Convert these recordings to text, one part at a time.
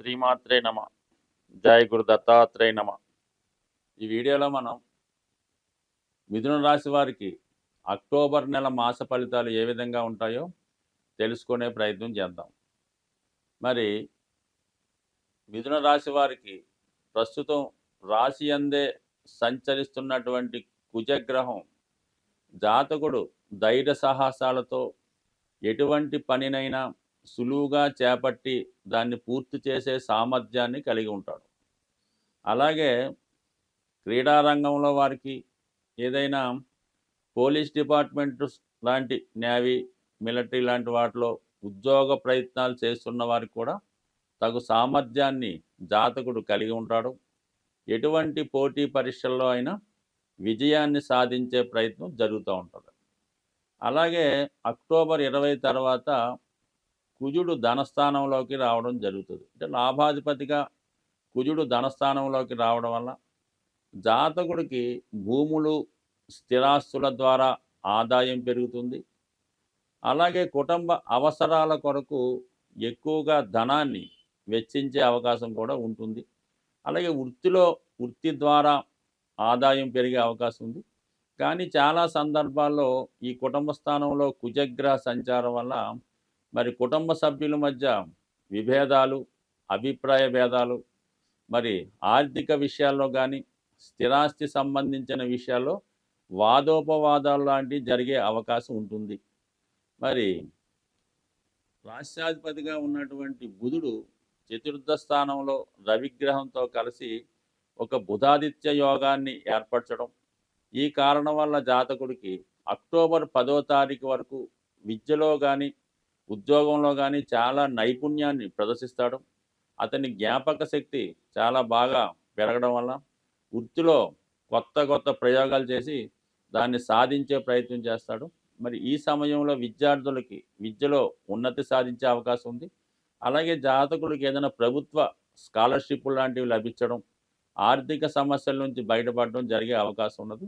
శ్రీమాత్రే నమ. జయ గురు దత్తాత్రేయ నమ. ఈ వీడియోలో మనం మిథున రాశి వారికి అక్టోబర్ నెల మాస ఫలితాలు ఏ విధంగా ఉంటాయో తెలుసుకునే ప్రయత్నం చేద్దాం. మరి మిథున రాశి వారికి ప్రస్తుతం రాశి అందే సంచరిస్తున్నటువంటి కుజగ్రహం జాతకుడు ధైర్య సాహసాలతో ఎటువంటి పనినైనా సులువుగా చేపట్టి దాన్ని పూర్తి చేసే సామర్థ్యాన్ని కలిగి ఉంటాడు. అలాగే క్రీడారంగంలో వారికి ఏదైనా పోలీస్ డిపార్ట్మెంట్ లాంటి నేవీ మిలిటరీ లాంటి వాటిలో ఉద్యోగ ప్రయత్నాలు చేస్తున్న వారికి కూడా తగు సామర్థ్యాన్ని జాతకుడు కలిగి ఉంటాడు. ఎటువంటి పోటీ పరీక్షల్లో అయినా విజయాన్ని సాధించే ప్రయత్నం జరుగుతూ ఉంటుంది. అలాగే అక్టోబర్ ఇరవై తర్వాత కుజుడు ధనస్థానంలోకి రావడం జరుగుతుంది. అంటే లాభాధిపతిగా కుజుడు ధనస్థానంలోకి రావడం వల్ల జాతకుడికి భూములు స్థిరాస్తుల ద్వారా ఆదాయం పెరుగుతుంది. అలాగే కుటుంబ అవసరాల కొరకు ఎక్కువగా ధనాన్ని వెచ్చించే అవకాశం కూడా ఉంటుంది. అలాగే వృత్తిలో వృత్తి ద్వారా ఆదాయం పెరిగే అవకాశం ఉంది. కానీ చాలా సందర్భాల్లో ఈ కుటుంబ స్థానంలో కుజగ్రహ సంచారం వల్ల మరి కుటుంబ సభ్యుల మధ్య విభేదాలు అభిప్రాయ భేదాలు మరి ఆర్థిక విషయాల్లో కానీ స్థిరాస్తి సంబంధించిన విషయాల్లో వాదోపవాదాలు లాంటివి జరిగే అవకాశం ఉంటుంది. మరి రాష్ట్రాధిపతిగా ఉన్నటువంటి బుధుడు చతుర్థ స్థానంలో రవిగ్రహంతో కలిసి ఒక బుధాదిత్య యోగాన్ని ఏర్పరచడం ఈ కారణం వల్ల జాతకుడికి అక్టోబర్ పదో తారీఖు వరకు విద్యలో కానీ ఉద్యోగంలో కానీ చాలా నైపుణ్యాన్ని ప్రదర్శిస్తాడు. అతని జ్ఞాపక శక్తి చాలా బాగా పెరగడం వల్ల వృత్తిలో కొత్త కొత్త ప్రయోగాలు చేసి దాన్ని సాధించే ప్రయత్నం చేస్తాడు. మరి ఈ సమయంలో విద్యార్థులకి విద్యలో ఉన్నతి సాధించే అవకాశం ఉంది. అలాగే జాతకుడికి ఏదైనా ప్రభుత్వ స్కాలర్షిప్ లాంటివి లభించడం ఆర్థిక సమస్యల నుంచి బయటపడడం జరిగే అవకాశం ఉన్నది.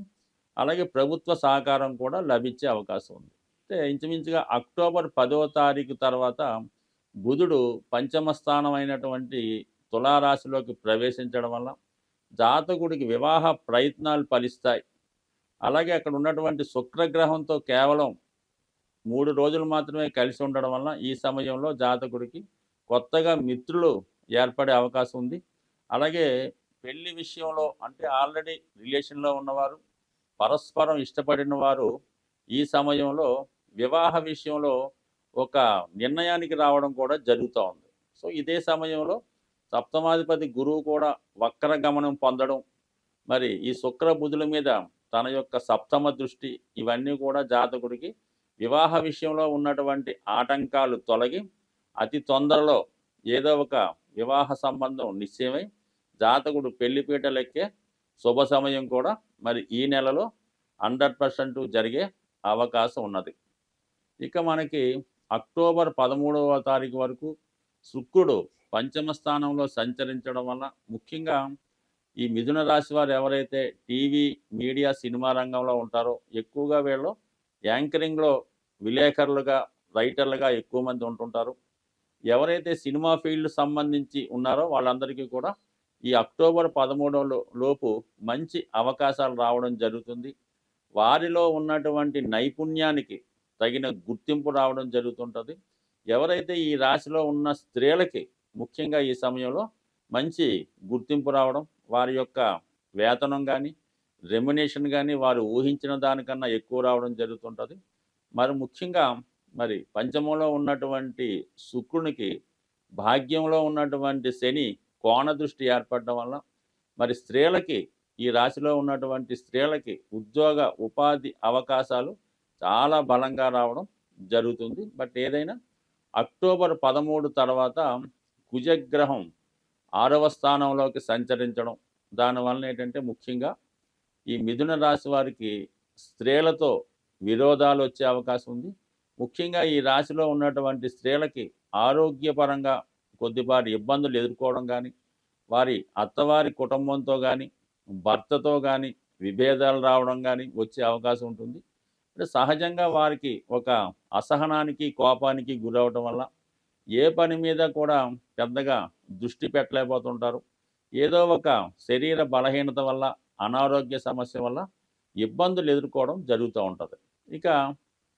అలాగే ప్రభుత్వ సహకారం కూడా లభించే అవకాశం ఉంది. అంటే ఇంచుమించుగా అక్టోబర్ పదవ తారీఖు తర్వాత బుధుడు పంచమ స్థానం అయినటువంటి తులారాశిలోకి ప్రవేశించడం వల్ల జాతకుడికి వివాహ ప్రయత్నాలు ఫలిస్తాయి. అలాగే అక్కడ ఉన్నటువంటి శుక్రగ్రహంతో కేవలం మూడు రోజులు మాత్రమే కలిసి ఉండడం వల్ల ఈ సమయంలో జాతకుడికి కొత్తగా మిత్రులు ఏర్పడే అవకాశం ఉంది. అలాగే పెళ్ళి విషయంలో అంటే ఆల్రెడీ రిలేషన్లో ఉన్నవారు పరస్పరం ఇష్టపడిన వారు ఈ సమయంలో వివాహ విషయంలో ఒక నిర్ణయానికి రావడం కూడా జరుగుతూ ఉంది. సో ఇదే సమయంలో సప్తమాధిపతి గురువు కూడా వక్ర గమనం పొందడం మరి ఈ శుక్ర బుధుల మీద తన యొక్క సప్తమ దృష్టి ఇవన్నీ కూడా జాతకుడికి వివాహ విషయంలో ఉన్నటువంటి ఆటంకాలు తొలగి అతి తొందరలో ఏదో ఒక వివాహ సంబంధం నిశ్చయమై జాతకుడు పెళ్ళిపీటలెక్కే శుభ సమయం కూడా మరి ఈ నెలలో హండ్రెడ్ పర్సెంట్ జరిగే అవకాశం ఉన్నది. ఇక మనకి అక్టోబర్ పదమూడవ తారీఖు వరకు శుక్రుడు పంచమ స్థానంలో సంచరించడం వల్ల ముఖ్యంగా ఈ మిథున రాశి వారు ఎవరైతే టీవీ మీడియా సినిమా రంగంలో ఉంటారో ఎక్కువగా వీళ్ళు యాంకరింగ్లో విలేకరులుగా రైటర్లుగా ఎక్కువ మంది ఉంటుంటారు. ఎవరైతే సినిమా ఫీల్డ్ సంబంధించి ఉన్నారో వాళ్ళందరికీ కూడా ఈ అక్టోబర్ పదమూడవ లోపు మంచి అవకాశాలు రావడం జరుగుతుంది. వారిలో ఉన్నటువంటి నైపుణ్యానికి తగిన గుర్తింపు రావడం జరుగుతుంటుంది. ఎవరైతే ఈ రాశిలో ఉన్న స్త్రీలకి ముఖ్యంగా ఈ సమయంలో మంచి గుర్తింపు రావడం వారి యొక్క వేతనం కానీ రెమ్యునేషన్ కానీ వారు ఊహించిన దానికన్నా ఎక్కువ రావడం జరుగుతుంటుంది. మరి ముఖ్యంగా మరి పంచమంలో ఉన్నటువంటి శుక్రునికి భాగ్యంలో ఉన్నటువంటి శని కోణ దృష్టి ఏర్పడడం వల్ల మరి స్త్రీలకి ఈ రాశిలో ఉన్నటువంటి స్త్రీలకి ఉద్యోగ ఉపాధి అవకాశాలు చాలా బలంగా రావడం జరుగుతుంది. బట్ ఏదైనా అక్టోబర్ పదమూడు తర్వాత కుజగ్రహం ఆరవ స్థానంలోకి సంచరించడం దానివల్ల ఏంటంటే ముఖ్యంగా ఈ మిథున రాశి వారికి స్త్రీలతో విరోధాలు వచ్చే అవకాశం ఉంది. ముఖ్యంగా ఈ రాశిలో ఉన్నటువంటి స్త్రీలకి ఆరోగ్యపరంగా కొద్దిపాటి ఇబ్బందులు ఎదుర్కోవడం కానీ వారి అత్తవారి కుటుంబంతో కానీ భర్తతో కానీ విభేదాలు రావడం కానీ వచ్చే అవకాశం ఉంటుంది. అంటే సహజంగా వారికి ఒక అసహనానికి కోపానికి గురవడం వల్ల ఏ పని మీద కూడా పెద్దగా దృష్టి పెట్టలేకపోతుంటారు. ఏదో ఒక శరీర బలహీనత వల్ల అనారోగ్య సమస్య వల్ల ఇబ్బందులు ఎదుర్కోవడం జరుగుతూ ఉంటుంది. ఇక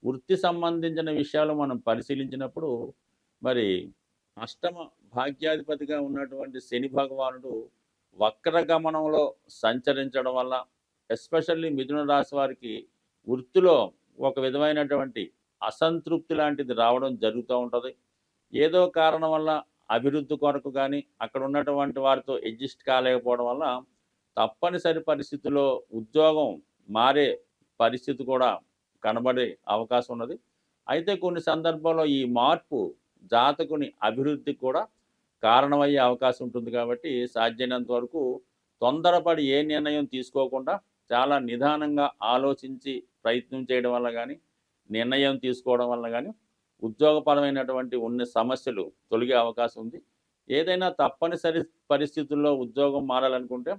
వృత్తి సంబంధించిన విషయాలు మనం పరిశీలించినప్పుడు మరి అష్టమ భాగ్యాధిపతిగా ఉన్నటువంటి శని భగవానుడు వక్రగమనంలో సంచరించడం వల్ల ఎస్పెషల్లీ మిథున రాశి వారికి వృత్తిలో ఒక విధమైనటువంటి అసంతృప్తి లాంటిది రావడం జరుగుతూ ఉంటుంది. ఏదో కారణం వల్ల అభివృద్ధి కొరకు కానీ అక్కడ ఉన్నటువంటి వారితో అడ్జస్ట్ కాలేకపోవడం వల్ల తప్పనిసరి పరిస్థితిలో ఉద్యోగం మారే పరిస్థితి కూడా కనబడే అవకాశం ఉన్నది. అయితే కొన్ని సందర్భాల్లో ఈ మార్పు జాతకుని అభివృద్ధికి కూడా కారణమయ్యే అవకాశం ఉంటుంది కాబట్టి సాధ్యమైనంత వరకు తొందరపడి ఏ నిర్ణయం తీసుకోకుండా చాలా నిదానంగా ఆలోచించి ప్రయత్నం చేయడం వల్ల కానీ నిర్ణయం తీసుకోవడం వల్ల కానీ ఉద్యోగపరమైనటువంటి ఉన్న సమస్యలు తొలగే అవకాశం ఉంది. ఏదైనా తప్పనిసరి పరిస్థితుల్లో ఉద్యోగం మారాలనుకుంటే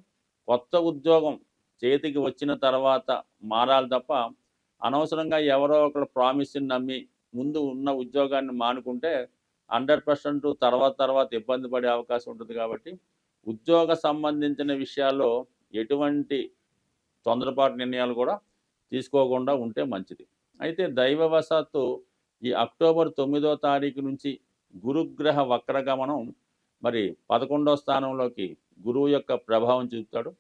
కొత్త ఉద్యోగం చేతికి వచ్చిన తర్వాత మారాలి తప్ప అనవసరంగా ఎవరో ఒకరు ప్రామిస్ని నమ్మి ముందు ఉన్న ఉద్యోగాన్ని మానుకుంటే హండ్రెడ్ పర్సెంట్ తర్వాత తర్వాత ఇబ్బంది పడే అవకాశం ఉంటుంది కాబట్టి ఉద్యోగ సంబంధించిన విషయాల్లో ఎటువంటి తొందరపాటు నిర్ణయాలు కూడా తీసుకోకుండా ఉంటే మంచిది. అయితే దైవవశాత్తు ఈ అక్టోబర్ తొమ్మిదో తారీఖు నుంచి గురుగ్రహ వక్రగమనం మరి పదకొండో స్థానంలోకి గురువు యొక్క ప్రభావం చూపుతాడు.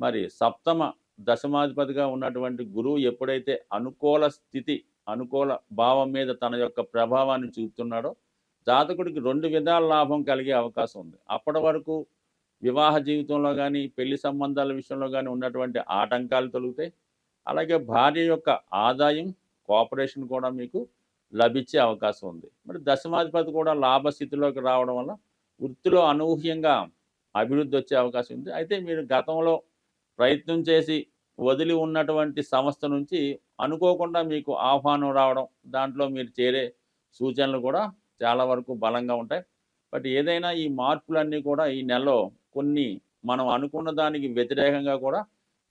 మరి సప్తమ దశమాధిపతిగా ఉన్నటువంటి గురువు ఎప్పుడైతే అనుకూల స్థితి అనుకూల భావం మీద తన యొక్క ప్రభావాన్ని చూపుతున్నాడో జాతకుడికి రెండు విధాల లాభం కలిగే అవకాశం ఉంది. అప్పటి వరకు వివాహ జీవితంలో కానీ పెళ్ళి సంబంధాల విషయంలో కానీ ఉన్నటువంటి ఆటంకాలు తొలుగుతాయి. అలాగే భార్య యొక్క ఆదాయం కోఆపరేషన్ కూడా మీకు లభించే అవకాశం ఉంది. మరి దశమాధిపతి కూడా లాభస్థితిలోకి రావడం వల్ల వృత్తిలో అనూహ్యంగా అభివృద్ధి వచ్చే అవకాశం ఉంది. అయితే మీరు గతంలో ప్రయత్నం చేసి వదిలి ఉన్నటువంటి సంస్థ నుంచి అనుకోకుండా మీకు ఆహ్వానం రావడం దాంట్లో మీరు చేరే సూచనలు కూడా చాలా వరకు బలంగా ఉంటాయి. బట్ ఏదైనా ఈ మార్పులన్నీ కూడా ఈ నెలలో కొన్ని మనం అనుకున్న దానికి వ్యతిరేకంగా కూడా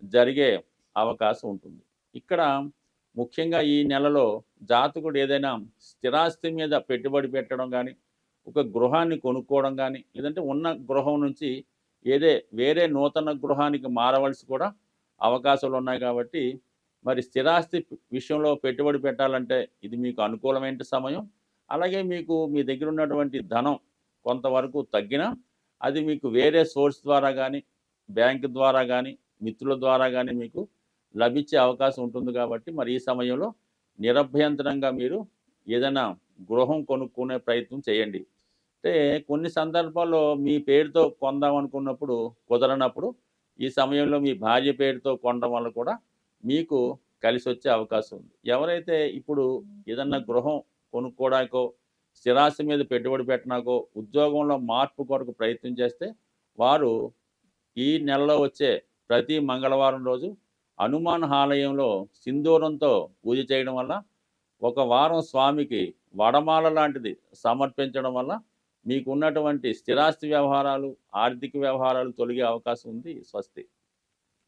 జరిగే అవకాశం ఉంటుంది. ఇక్కడ ముఖ్యంగా ఈ నెలలో జాతకుడు ఏదైనా స్థిరాస్తి మీద పెట్టుబడి పెట్టడం కానీ ఒక గృహాన్ని కొనుక్కోవడం కానీ లేదంటే ఉన్న గృహం నుంచి ఏదే వేరే నూతన గృహానికి మారవలసి కూడా అవకాశాలు ఉన్నాయి కాబట్టి మరి స్థిరాస్తి విషయంలో పెట్టుబడి పెట్టాలంటే ఇది మీకు అనుకూలమైన సమయం. అలాగే మీకు మీ దగ్గర ఉన్నటువంటి ధనం కొంతవరకు తగ్గినా అది మీకు వేరే సోర్స్ ద్వారా కానీ బ్యాంక్ ద్వారా కానీ మిత్రుల ద్వారా కానీ మీకు లభించే అవకాశం ఉంటుంది కాబట్టి మరి ఈ సమయంలో నిరభ్యంతరంగా మీరు ఏదైనా గృహం కొనుక్కునే ప్రయత్నం చేయండి. అంటే కొన్ని సందర్భాల్లో మీ పేరుతో కొందాం అనుకున్నప్పుడు కుదరనప్పుడు ఈ సమయంలో మీ భార్య పేరుతో కొనడం వల్ల కూడా మీకు కలిసి వచ్చే అవకాశం ఉంది. ఎవరైతే ఇప్పుడు ఏదన్నా గృహం కొనుక్కోడానికో స్థిరాస్తి మీద పెట్టుబడి పెట్టడానికో ఉద్యోగంలో మార్పు కొరకు ప్రయత్నం చేస్తే వారు ఈ నెలలో వచ్చే ప్రతి మంగళవారం రోజు హనుమాన్ ఆలయంలో సింధూరంతో పూజ చేయడం వల్ల ఒక వారం స్వామికి వడమాల లాంటిది సమర్పించడం వల్ల మీకున్నటువంటి స్థిరాస్తి వ్యవహారాలు ఆర్థిక వ్యవహారాలు తొలగే అవకాశం ఉంది స్వస్తి.